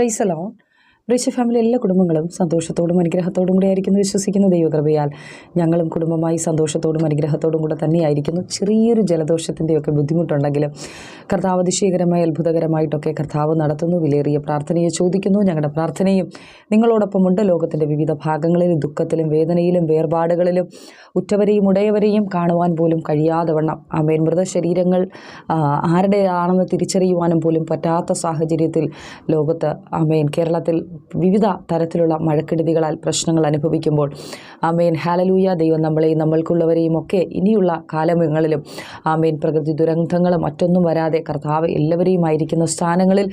பிரைசலாம் ഋഷി family എല്ലാ കുടുംബങ്ങളും സന്തോഷത്തോടും അനുഗ്രഹത്തോടും കൂടി ആയിരിക്കുന്നു വിശ്വസിക്കുന്ന. ദൈവകൃപയാൽ ഞങ്ങളും കുടുംബമായി സന്തോഷത്തോടും അനുഗ്രഹത്തോടും കൂടെ തന്നെയായിരിക്കുന്നു. ചെറിയൊരു ജലദോഷത്തിന്റെയൊക്കെ ബുദ്ധിമുട്ടുണ്ടെങ്കിലും കർത്താവ് അതിശയകരമായി അത്ഭുതകരമായിട്ടൊക്കെ കർത്താവ് നടത്തുന്നു. വിലേറിയ പ്രാർത്ഥനയെ ചോദിക്കുന്നു. ഞങ്ങളുടെ പ്രാർത്ഥനയും നിങ്ങളോടൊപ്പമുണ്ട്. ലോകത്തിന്റെ വിവിധ ഭാഗങ്ങളിലും ദുഃഖത്തിലും വേദനയിലും വേർപാടുകളിലും ഉറ്റവരെയും ഉടയവരെയും കാണുവാൻ പോലും കഴിയാതെ വണ്ണം. മൃതശരീരങ്ങൾ ആരുടെ ആരുടെയാണെന്ന് തിരിച്ചറിയുവാനും പോലും പറ്റാത്ത സാഹചര്യത്തിൽ ലോകത്ത് ആമേൻ കേരളത്തിൽ വിവിധ തരത്തിലുള്ള മഴക്കെടുതികളാൽ പ്രശ്നങ്ങൾ അനുഭവിക്കുമ്പോൾ ആമേൻ. ഹാലലൂയ ദൈവം നമ്മളെയും നമ്മൾക്കുള്ളവരെയും ഒക്കെ ഇനിയുള്ള കാലങ്ങളിലും ആമേൻ പ്രകൃതി ദുരന്തങ്ങളും മറ്റൊന്നും വരാതെ കർത്താവ് എല്ലാവരെയും ആയിരിക്കുന്ന സ്ഥാനങ്ങളിൽ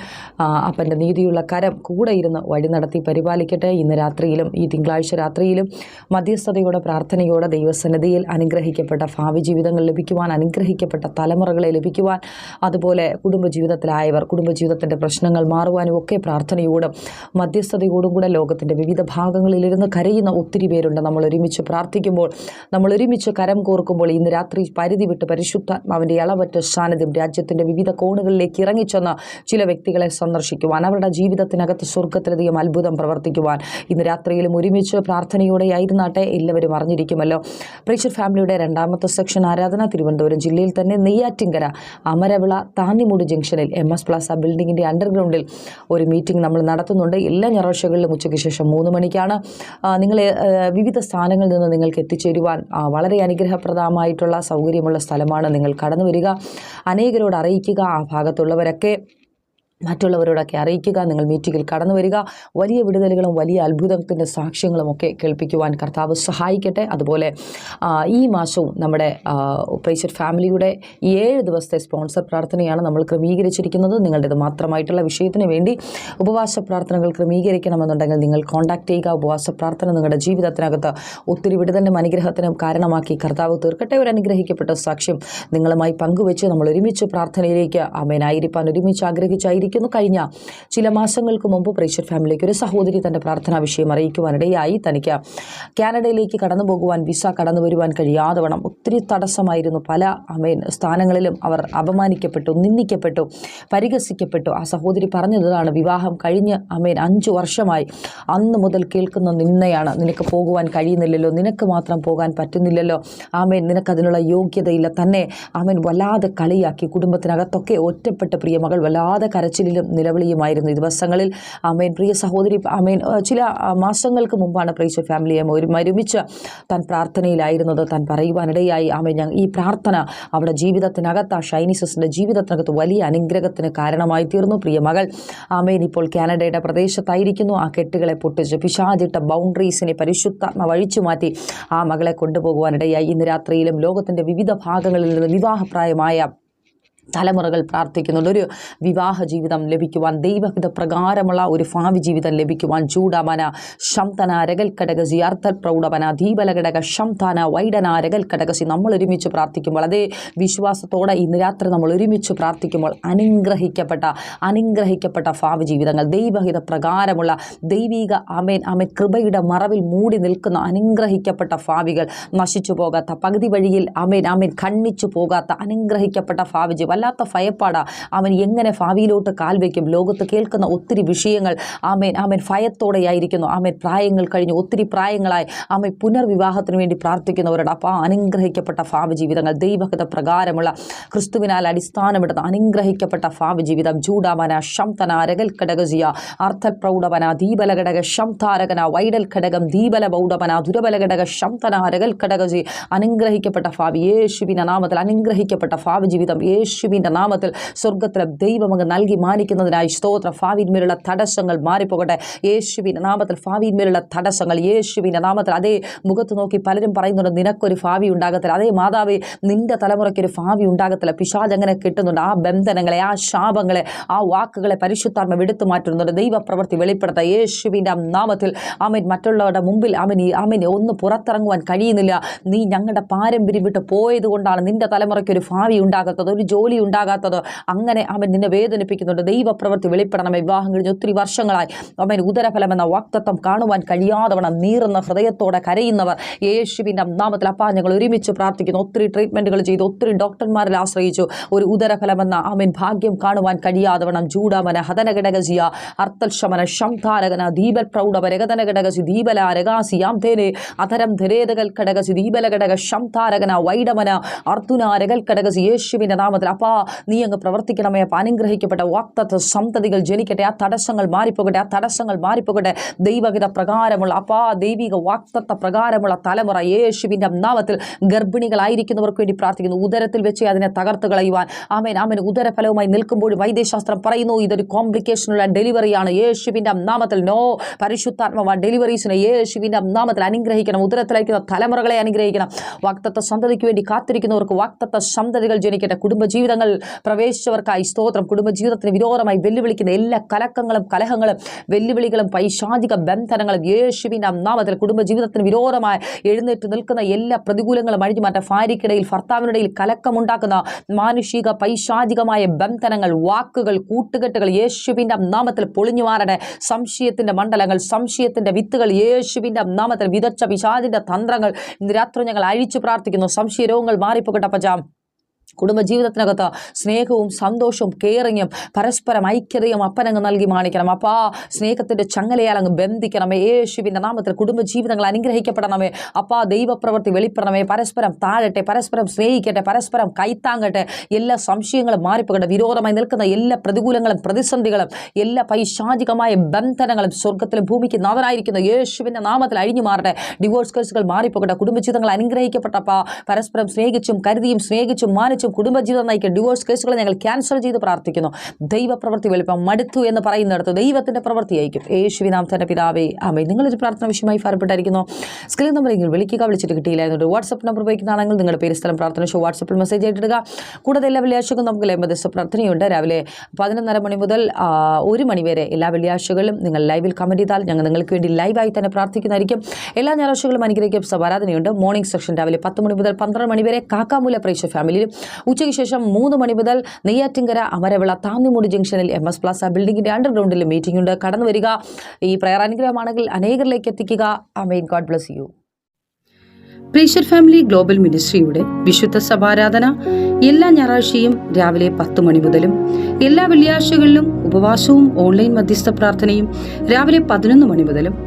അപ്പന്റെ നീതിയുള്ള കരം കൂടെ ഇരുന്ന് വഴി നടത്തി പരിപാലിക്കട്ടെ. ഇന്ന് രാത്രിയിലും ഈ തിങ്കളാഴ്ച രാത്രിയിലും മധ്യസ്ഥതയോടെ പ്രാർത്ഥനയോടെ ദൈവസന്നിധിയിൽ അനുഗ്രഹിക്കപ്പെട്ട ഭാവി ജീവിതങ്ങൾ ലഭിക്കുവാൻ അനുഗ്രഹിക്കപ്പെട്ട തലമുറകളെ ലഭിക്കുവാൻ അതുപോലെ കുടുംബജീവിതത്തിലായവർ കുടുംബജീവിതത്തിന്റെ പ്രശ്നങ്ങൾ മാറുവാനും ഒക്കെ പ്രാർത്ഥനയോടും മധ്യസ്ഥതയോടും കൂടെ ലോകത്തിന്റെ വിവിധ ഭാഗങ്ങളിലിരുന്ന് കരയുന്ന ഒത്തിരി പേരുണ്ട്. നമ്മൾ ഒരുമിച്ച് പ്രാർത്ഥിക്കുമ്പോൾ നമ്മൾ ഒരുമിച്ച് കരം കോർക്കുമ്പോൾ ഇന്ന് രാത്രി പരിധി വിട്ട് പരിശുദ്ധാത്മാവിന്റെ ഇളവറ്റ സാന്നിധ്യം രാജ്യത്തിന്റെ വിവിധ കോണുകളിലേക്ക് ഇറങ്ങിച്ചെന്ന് ചില വ്യക്തികളെ സന്ദർശിക്കുവാൻ അവരുടെ ജീവിതത്തിനകത്ത് സ്വർഗത്തിലധികം അത്ഭുതം പ്രവർത്തിക്കുവാൻ ഇന്ന് രാത്രിയിലും ഒരുമിച്ച് പ്രാർത്ഥനയോടെ ആയിരുന്നാട്ടെ എല്ലാവരും അറിഞ്ഞിരിക്കുമല്ലോ. പ്രേക്ഷർ ഫാമിലിയുടെ രണ്ടാമത്തെ സെക്ഷൻ ആരാധന തിരുവനന്തപുരം ജില്ലയിൽ തന്നെ നെയ്യാറ്റിങ്കര അമരവിള താന്നിമൂട് ജംഗ്ഷനിൽ എം എസ് പ്ലാസ ബിൽഡിങ്ങിന്റെ അണ്ടർഗ്രൗണ്ടിൽ ഒരു മീറ്റിംഗ് നമ്മൾ നടത്തുന്നുണ്ട്. എല്ലാ ഞായറാഴ്ചകളിലും ഉച്ചയ്ക്ക് ശേഷം മൂന്ന് മണിക്കാണ് നിങ്ങൾ വിവിധ സ്ഥാനങ്ങളിൽ നിന്ന് നിങ്ങൾക്ക് എത്തിച്ചേരുവാൻ വളരെ അനുഗ്രഹപ്രദമായിട്ടുള്ള സൗകര്യമുള്ള സ്ഥലമാണ് നിങ്ങൾ കടന്നു വരിക അനേകരോട് അറിയിക്കുക ആ ഭാഗത്തുള്ളവരൊക്കെ മറ്റുള്ളവരോടൊക്കെ അറിയിക്കുക നിങ്ങൾ മീറ്റിങ്ങിൽ കടന്നു വരിക വലിയ വിടുതലുകളും വലിയ അത്ഭുതത്തിന്റെ സാക്ഷ്യങ്ങളും ഒക്കെ കേൾപ്പിക്കുവാൻ കർത്താവ് സഹായിക്കട്ടെ. അതുപോലെ ഈ മാസവും നമ്മുടെ പ്രൈസർ ഫാമിലിയുടെ ഏഴ് ദിവസത്തെ സ്പോൺസർ പ്രാർത്ഥനയാണ് നമ്മൾ ക്രമീകരിച്ചിരിക്കുന്നത്. നിങ്ങളുടേത് മാത്രമായിട്ടുള്ള വിഷയത്തിന് വേണ്ടി ഉപവാസ പ്രാർത്ഥനകൾ ക്രമീകരിക്കണമെന്നുണ്ടെങ്കിൽ നിങ്ങൾ കോൺടാക്ട് ചെയ്യുക. ഉപവാസ പ്രാർത്ഥന നിങ്ങളുടെ ജീവിതത്തിനകത്ത് ഒത്തിരി വിടുതലിനും അനുഗ്രഹത്തിനും കാരണമാക്കി കർത്താവ് തീർക്കട്ടെ. ഒരു അനുഗ്രഹിക്കപ്പെട്ട സാക്ഷ്യം നിങ്ങളുമായി പങ്കുവെച്ച് നമ്മൾ ഒരുമിച്ച് പ്രാർത്ഥനയിലേക്ക് അമേനായിരിക്കാൻ ഒരുമിച്ച് ആഗ്രഹിച്ചായിരിക്കുന്നു കഴിഞ്ഞ ചില മാസങ്ങൾക്ക് മുമ്പ് പ്രേക്ഷർ ഫാമിലിക്ക് ഒരു സഹോദരി തന്റെ പ്രാർത്ഥനാ വിഷയം അറിയിക്കുവാനിടയായി. തനിക്ക് കാനഡയിലേക്ക് കടന്നു പോകുവാൻ വിസ കടന്നു വരുവാൻ കഴിയാതെ ഒത്തിരി തടസ്സമായിരുന്നു. പല അമേൻ സ്ഥാനങ്ങളിലും അവർ അപമാനിക്കപ്പെട്ടു നിന്ദിക്കപ്പെട്ടു പരിഹസിക്കപ്പെട്ടു. ആ സഹോദരി പറഞ്ഞതാണ് വിവാഹം കഴിഞ്ഞ് അമേൻ അഞ്ചു വർഷമായി അന്ന് മുതൽ കേൾക്കുന്ന നിന്നയാണ് നിനക്ക് പോകുവാൻ കഴിയുന്നില്ലല്ലോ. നിനക്ക് മാത്രം പോകാൻ പറ്റുന്നില്ലല്ലോ. ആമേൻ നിനക്കതിനുള്ള യോഗ്യതയില്ല. തന്നെ ആമേൻ വല്ലാതെ കളിയാക്കി കുടുംബത്തിനകത്തൊക്കെ ഒറ്റപ്പെട്ട പ്രിയമകൾ മകൾ വല്ലാതെ കരച്ചിലിലും നിലവിളിയുമായിരുന്നു. ഈ ദിവസങ്ങളിൽ ആമേൻ പ്രിയ സഹോദരി ആമേൻ ചില മാസങ്ങൾക്ക് മുമ്പാണ് പ്രൈസ് ഫാമിലിയെ ഒരു മരുമിച്ച് താൻ പ്രാർത്ഥനയിലായിരുന്നത്. താൻ പറയുവാനിടയായി ആമേൻ ഞാൻ ഈ പ്രാർത്ഥന അവിടെ ജീവിതത്തിനകത്ത് ആ ഷൈനിസസിന്റെ ജീവിതത്തിനകത്ത് വലിയ അനുഗ്രഹത്തിന് കാരണമായി തീർന്നു. പ്രിയ മകൾ ആമേൻ ഇപ്പോൾ കാനഡയുടെ പ്രദേശത്തായിരിക്കുന്നു. ആ കെട്ടുകളെ പൊട്ടിച്ച് പിശാചിട്ട ബൗണ്ടറീസിനെ പരിശുദ്ധാത്മ വഴിച്ചു മാറ്റി ആ മകളെ കൊണ്ടുപോകുവാനിടയായി. ഇന്ന് രാത്രിയിലും ലോകത്തിന്റെ വിവിധ ഭാഗങ്ങളിൽ നിന്ന് വിവാഹപ്രായമായ തലമുറകൾ പ്രാർത്ഥിക്കുന്നുണ്ട്. ഒരു വിവാഹ ജീവിതം ലഭിക്കുവാൻ ദൈവഹിത പ്രകാരമുള്ള ഒരു ഭാവി ജീവിതം ലഭിക്കുവാൻ ചൂടമന ശംതന രകൽ കടകസി അർത്ഥ പ്രൗഢവന ദീപലഘടക ശംതന വൈഡന രകൽ കടകസി നമ്മൾ ഒരുമിച്ച് പ്രാർത്ഥിക്കുമ്പോൾ അതേ വിശ്വാസത്തോടെ ഇന്ന് രാത്രി നമ്മൾ ഒരുമിച്ച് പ്രാർത്ഥിക്കുമ്പോൾ അനുഗ്രഹിക്കപ്പെട്ട അനുഗ്രഹിക്കപ്പെട്ട ഭാവി ജീവിതങ്ങൾ ദൈവഹിത പ്രകാരമുള്ള ദൈവിക അമേൻ അമ കൃപയുടെ മറവിൽ മൂടി നിൽക്കുന്ന അനുഗ്രഹിക്കപ്പെട്ട ഭാവികൾ നശിച്ചു പോകാത്ത പകുതി വഴിയിൽ അമേൻ അമേൻ ഖണ്ണിച്ചു പോകാത്ത അനുഗ്രഹിക്കപ്പെട്ട ഭാവി ജീവിതം വല്ലാത്ത ഭയപ്പാടാ. അവൻ എങ്ങനെ ഭാവിയിലോട്ട് കാൽ വയ്ക്കും? ലോകത്ത് കേൾക്കുന്ന ഒത്തിരി വിഷയങ്ങൾ ആമേൻ ആമേൻ ഭയത്തോടെയായിരിക്കുന്നു. ആമേൻ പ്രായങ്ങൾ കഴിഞ്ഞ് ഒത്തിരി പ്രായങ്ങളായി ആമേൻ പുനർവിവാഹത്തിന് വേണ്ടി പ്രാർത്ഥിക്കുന്നവരുടെ അപ്പോൾ അനുഗ്രഹിക്കപ്പെട്ട ഭാവി ജീവിതങ്ങൾ ദൈവഹിത പ്രകാരമുള്ള ക്രിസ്തുവിനാൽ അടിസ്ഥാനമിടുന്ന അനുഗ്രഹിക്കപ്പെട്ട ഭാവി ജീവിതം. ചൂടാമന ശംതന രകൽ ഘടകസിയ അർത്ഥപ്രൗഢവന ദീപലഘടക ശംതാരകന വൈഡൽ ഘടകം ദീപല ബൗഢമന ദുരബല ഘടക ശംതന രകൽ ഘടകസി അനുഗ്രഹിക്കപ്പെട്ട ഭാവി യേശുവിന നാമത്തിൽ അനുഗ്രഹിക്കപ്പെട്ട ഭാവി ജീവിതം യേശുവിന്റെ നാമത്തിൽ സ്വർഗത്തിലെ ദൈവം അങ്ങ് നൽകി മാനിക്കുന്നതിനായി സ്തോത്ര. ഫാവിന്മേലുള്ള തടസ്സങ്ങൾ മാറിപ്പോകട്ടെ. യേശുവിന്റെ നാമത്തിൽ ഫാവിന്മേലുള്ള തടസ്സങ്ങൾ യേശുവിന്റെ നാമത്തിൽ അതേ മുഖത്ത് നോക്കി പലരും പറയുന്നുണ്ട് നിനക്കൊരു ഭാവി ഉണ്ടാകത്തില്ല. അതേ മാതാവ് നിന്റെ തലമുറയ്ക്ക് ഒരു ഭാവി ഉണ്ടാകത്തില്ല. പിശാജ് അങ്ങനെ കിട്ടുന്നുണ്ട്. ആ ബന്ധനങ്ങളെ ആ ശാപങ്ങളെ ആ വാക്കുകളെ പരിശുദ്ധാത്മ എടുത്തു മാറ്റുന്നുണ്ട്. ദൈവപ്രവൃത്തി വെളിപ്പെടുത്ത യേശുവിന്റെ നാമത്തിൽ ആമൻ. മറ്റുള്ളവരുടെ മുമ്പിൽ അവൻ അവൻ ഒന്ന് പുറത്തിറങ്ങുവാൻ കഴിയുന്നില്ല. നീ ഞങ്ങളുടെ പാരമ്പര്യം വിട്ട് പോയത് കൊണ്ടാണ് നിന്റെ തലമുറയ്ക്ക് ഒരു ഭാവി ഉണ്ടാകാത്തത്. ഒരു ജോലി ജോലി ഉണ്ടാകാത്തത്. അങ്ങനെ അവൻ നിന്നെ വേദനിപ്പിക്കുന്നുണ്ട്. ദൈവപ്രവൃത്തി വെളിപ്പെടണമേ വിവാഹം കഴിഞ്ഞ് ഒത്തിരി വർഷങ്ങളായി. അവൻ ഉദരഫലം എന്ന വാക്തത്വം കാണുവാൻ കഴിയാതവണ്ണം നീറുന്ന ഹൃദയത്തോടെ കരയുന്നവർ യേശുവിന്റെ അന്നാമത്തിൽ അപ്പാ ഞങ്ങൾ ഒരുമിച്ച് പ്രാർത്ഥിക്കുന്നു. ഒത്തിരി ട്രീറ്റ്മെന്റുകൾ ചെയ്തു. ഒത്തിരി ഡോക്ടർമാരിൽ ആശ്രയിച്ചു. ഒരു ഉദരഫലം എന്ന അവൻ ഭാഗ്യം കാണുവാൻ കഴിയാതവണ്ണം ജൂഡാമന ഹതനഘടകസിയ അർത്ഥൽശമന ശംധാരകന ദീപൽ പ്രൗഢവ രഗതനഘടകസി ദീപല രകാസി യാം തേനെ അധരം ധരേതകൽ ഘടകസി ദീപല ഘടക ശംധാരകന വൈഡമന അർത്തുനാരകൽ ഘടകസി യേശുവിന്റെ നാമത്തിൽ അപ്പാ നീ അങ്ങ് പ്രവർത്തിക്കണമേ. അപ്പം അനുഗ്രഹിക്കപ്പെട്ട വാക്തത്വ സന്തതികൾ ജനിക്കട്ടെ. ആ തടസ്സങ്ങൾ മാറിപ്പോകട്ടെ. ആ തടസ്സങ്ങൾ മാറിപ്പോകട്ടെ. ദൈവഹിത പ്രകാരമുള്ള അപ്പാ ദൈവിക വാക്തത്വ പ്രകാരമുള്ള തലമുറ യേശുവിന്റെ നാമത്തിൽ ഗർഭിണികളായിരിക്കുന്നവർക്ക് വേണ്ടി പ്രാർത്ഥിക്കുന്നു. ഉദരത്തിൽ വെച്ച് അതിനെ തകർത്ത് കളയുവാൻ. ആമേൻ ആമേൻ. ഉദരഫലവുമായി നിൽക്കുമ്പോൾ വൈദ്യശാസ്ത്രം പറയുന്നു ഇതൊരു കോംപ്ലിക്കേഷനുള്ള ഡെലിവറിയാണ്. യേശുവിന്റെ നാമത്തിൽ നോ. പരിശുദ്ധാത്മ ഡെലിവറീസിനെ യേശുവിന്റെ നാമത്തിൽ അനുഗ്രഹിക്കണം. ഉദരത്തിലയക്കുന്ന തലമുറകളെ അനുഗ്രഹിക്കണം. വാക്തത്വ സന്തതിക്ക് വേണ്ടി കാത്തിരിക്കുന്നവർക്ക് വാക്തത്വ സന്തതികൾ ജനിക്കട്ടെ. കുടുംബജീവിതങ്ങൾ പ്രവേശിച്ചവർക്കായി സ്തോത്രം. കുടുംബജീവിതത്തിന് വിരോധമായി വെല്ലുവിളിക്കുന്ന എല്ലാ കലക്കങ്ങളും കലഹങ്ങളും വെല്ലുവിളികളും പൈശാചിക ബന്ധനങ്ങളും യേശുവിന്റെ നാമത്തിൽ കുടുംബജീവിതത്തിന് വിരോധമായി എഴുന്നേറ്റ് നിൽക്കുന്ന എല്ലാ പ്രതികൂലങ്ങളും അഴിഞ്ഞു മാറ്റാം ഭാര്യയ്ക്കിടയിൽ ഭർത്താവിനിടയിൽ കലക്കമുണ്ടാക്കുന്ന മാനുഷിക പൈശാചികമായ ബന്ധനങ്ങൾ വാക്കുകൾ കൂട്ടുകെട്ടുകൾ യേശുവിന്റെ നാമത്തിൽ പൊളിഞ്ഞു മാറട്ടെ. സംശയത്തിന്റെ മണ്ഡലങ്ങൾ സംശയത്തിന്റെ വിത്തുകൾ യേശുവിന്റെ നാമത്തിൽ വിതച്ച പിശാദിന്റെ തന്ത്രങ്ങൾ ഇന്ന് രാത്രി ഞങ്ങൾ അഴിച്ചു പ്രാർത്ഥിക്കുന്നു. സംശയ രോഗങ്ങൾ മാറിപ്പോകട്ടെ കുടുംബജീവിതത്തിനകത്ത് സ്നേഹവും സന്തോഷവും കെയറിങ്ങും പരസ്പരം ഐക്യതയും അപ്പനങ്ങ് നൽകി മാണിക്കണം. അപ്പാ സ്നേഹത്തിന്റെ ചങ്ങലയാൽ അങ്ങ് ബന്ധിക്കണമേ. യേശുവിന്റെ നാമത്തിൽ കുടുംബജീവിതങ്ങൾ അനുഗ്രഹിക്കപ്പെടണമേ. അപ്പാ ദൈവപ്രവൃത്തി വെളിപ്പെടണമേ. പരസ്പരം താഴട്ടെ പരസ്പരം സ്നേഹിക്കട്ടെ പരസ്പരം കൈത്താങ്ങട്ടെ. എല്ലാ സംശയങ്ങളും മാറിപ്പോകട്ടെ. വിരോധമായി നിൽക്കുന്ന എല്ലാ പ്രതികൂലങ്ങളും പ്രതിസന്ധികളും എല്ലാ പൈശാചികമായ ബന്ധനങ്ങളും സ്വർഗത്തിലും ഭൂമിക്ക് നാഥനായിരിക്കുന്ന യേശുവിന്റെ നാമത്തിൽ അഴിഞ്ഞു മാറട്ടെ. ഡിവോഴ്സ് കേസുകൾ മാറിപ്പോകട്ടെ. കുടുംബജീവിതങ്ങൾ അനുഗ്രഹിക്കപ്പെട്ടപ്പാ പരസ്പരം സ്നേഹിച്ചും കരുതിയും സ്നേഹിച്ചും മാനിച്ചും കുടുംബജീവിതം നയിക്കുന്ന ഡിവോഴ്സ് കേസുകൾ ഞങ്ങൾ ക്യാൻസൽ ചെയ്ത് പ്രാർത്ഥിക്കുന്നു. ദൈവപ്രവൃത്തി വലിപ്പം മടുത്തു എന്ന് പറയുന്നിടത്ത് ദൈവത്തിന്റെ പ്രവൃത്തിയായിരിക്കും യേശുവിനാം തന്നെ പിതാവേ അമ്മേ നിങ്ങളൊരു പ്രാർത്ഥന വിഷയമായി ഫലപ്പെട്ടായിരിക്കുന്നു സ്ക്രീൻ നമ്പർ നിങ്ങൾ വിളിക്കുക വിളിച്ചിട്ട് കിട്ടിയില്ലായിരുന്നു. വാട്സപ്പ് നമ്പർ ഉപയോഗിക്കുന്നതാണെങ്കിൽ നിങ്ങളുടെ പേര് സ്ഥലം പ്രാർത്ഥന ഷോ വാട്സപ്പിൽ മെസ്സേജ് ആയിട്ടിടുക കൂടാതെ എല്ലാ വെള്ളിയാഴ്ചകൾ നമുക്ക് ദിവസം പ്രാർത്ഥനയുണ്ട്. രാവിലെ പതിനൊന്നര മണി മുതൽ ഒരു മണി വരെ എല്ലാ വെള്ളിയാഴ്ചകളിലും നിങ്ങൾ ലൈവിൽ കമന്റ് ചെയ്താൽ ഞങ്ങൾ നിങ്ങൾക്ക് വേണ്ടി ലൈവായി തന്നെ പ്രാർത്ഥിക്കുന്നതായിരിക്കും. എല്ലാ ഞായറാഴ്ചകളും അനുഗ്രഹിക്കും. സഭാരാധനയുണ്ട്. മോർണിംഗ് സെക്ഷൻ രാവിലെ പത്ത് മണി മുതൽ പന്ത്രണ്ട് മണി വരെ കാക്കാമൂല പ്രേക്ഷ ഫാമിലിയിലും ഉച്ചയ്ക്ക് ശേഷം മൂന്ന് മണി മുതൽ നെയ്യാറ്റിങ്കര അമരവിള താന്നിമൂടി ജംഗ്ഷനിൽ എം എസ് പ്ലാസ ബിൽഡിങ്ങിന്റെ അണ്ടർഗ്രൗണ്ടിൽ മീറ്റിംഗ് ഉണ്ട്. കടന്നു വരിക. ഈ പ്രയർ അനുഗ്രഹമാണെങ്കിൽ അനേകരിലേക്ക് എത്തിക്കുക. Amen. God bless you pressure family global മിനിസ്ട്രിയുടെ വിശുദ്ധ സഭാരാധന എല്ലാ ഞായറാഴ്ചയും രാവിലെ പത്ത് മണി മുതലും എല്ലാ വെള്ളിയാഴ്ചകളിലും ഉപവാസവും ഓൺലൈൻ മധ്യസ്ഥ പ്രാർത്ഥനയും രാവിലെ പതിനൊന്ന് മണി മുതലും